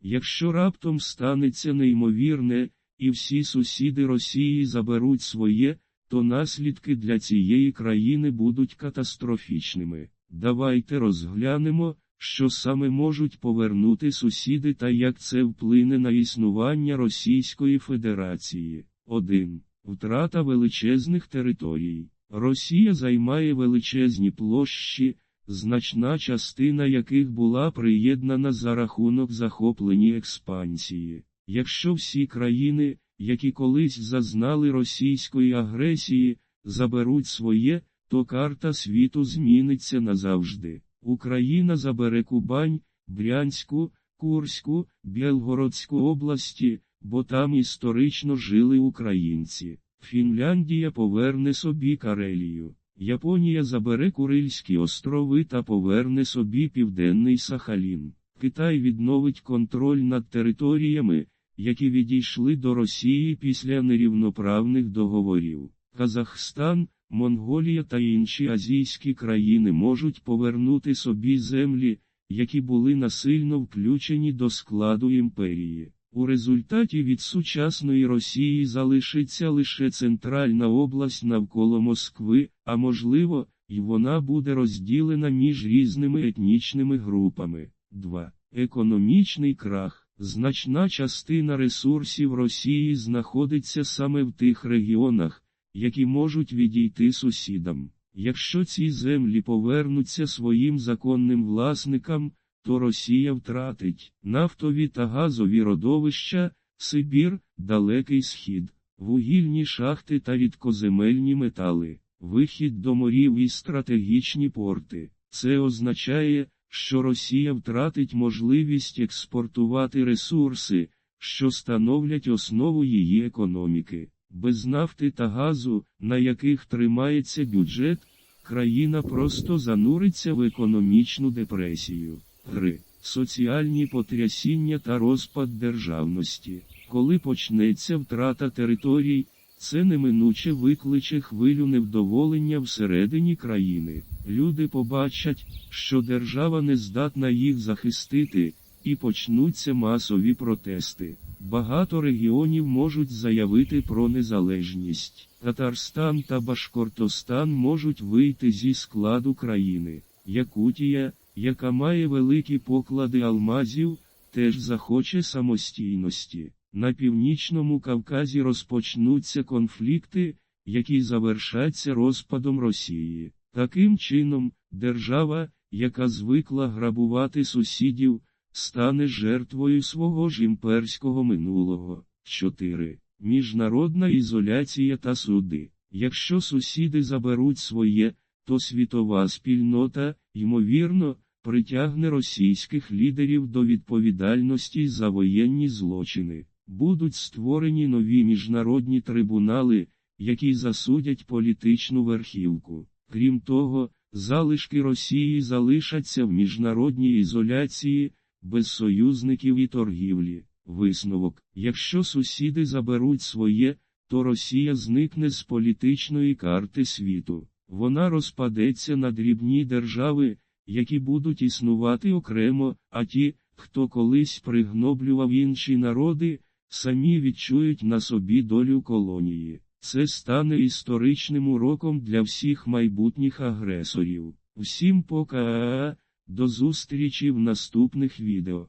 Якщо раптом станеться неймовірне, і всі сусіди Росії заберуть своє, то наслідки для цієї країни будуть катастрофічними. Давайте розглянемо, що саме можуть повернути сусіди та як це вплине на існування Російської Федерації. 1. Втрата величезних територій. Росія займає величезні площі, значна частина яких була приєднана за рахунок захоплені експансії. Якщо всі країни, які колись зазнали російської агресії, заберуть своє, то карта світу зміниться назавжди. Україна забере Кубань, Брянську, Курську, Білгородську області, бо там історично жили українці. Фінляндія поверне собі Карелію. Японія забере Курильські острови та поверне собі Південний Сахалін. Китай відновить контроль над територіями, які відійшли до Росії після нерівноправних договорів. Казахстан, Монголія та інші азійські країни можуть повернути собі землі, які були насильно включені до складу імперії. У результаті від сучасної Росії залишиться лише центральна область навколо Москви, а можливо, і вона буде розділена між різними етнічними групами. 2. Економічний крах. Значна частина ресурсів Росії знаходиться саме в тих регіонах, які можуть відійти сусідам. Якщо ці землі повернуться своїм законним власникам, то Росія втратить нафтові та газові родовища, Сибір, Далекий Схід, вугільні шахти та рідкоземельні метали, вихід до морів і стратегічні порти. Це означає, що Росія втратить можливість експортувати ресурси, що становлять основу її економіки. Без нафти та газу, на яких тримається бюджет, країна просто зануриться в економічну депресію. 3. Соціальні потрясіння та розпад державності. Коли почнеться втрата територій, це неминуче викличе хвилю невдоволення всередині країни. Люди побачать, що держава не здатна їх захистити, і почнуться масові протести. Багато регіонів можуть заявити про незалежність. Татарстан та Башкортостан можуть вийти зі складу країни. Якутія, яка має великі поклади алмазів, теж захоче самостійності. На північному Кавказі розпочнуться конфлікти, які завершаться розпадом Росії. Таким чином, держава, яка звикла грабувати сусідів, стане жертвою свого ж імперського минулого. 4. Міжнародна ізоляція та суди. Якщо сусіди заберуть своє, то світова спільнота, ймовірно, притягне російських лідерів до відповідальності за воєнні злочини. Будуть створені нові міжнародні трибунали, які засудять політичну верхівку. Крім того, залишки Росії залишаться в міжнародній ізоляції, без союзників і торгівлі. Висновок: якщо сусіди заберуть своє, то Росія зникне з політичної карти світу. Вона розпадеться на дрібні держави, які будуть існувати окремо, а ті, хто колись пригноблював інші народи, самі відчують на собі долю колонії. Це стане історичним уроком для всіх майбутніх агресорів. Всім пока, до зустрічі в наступних відео.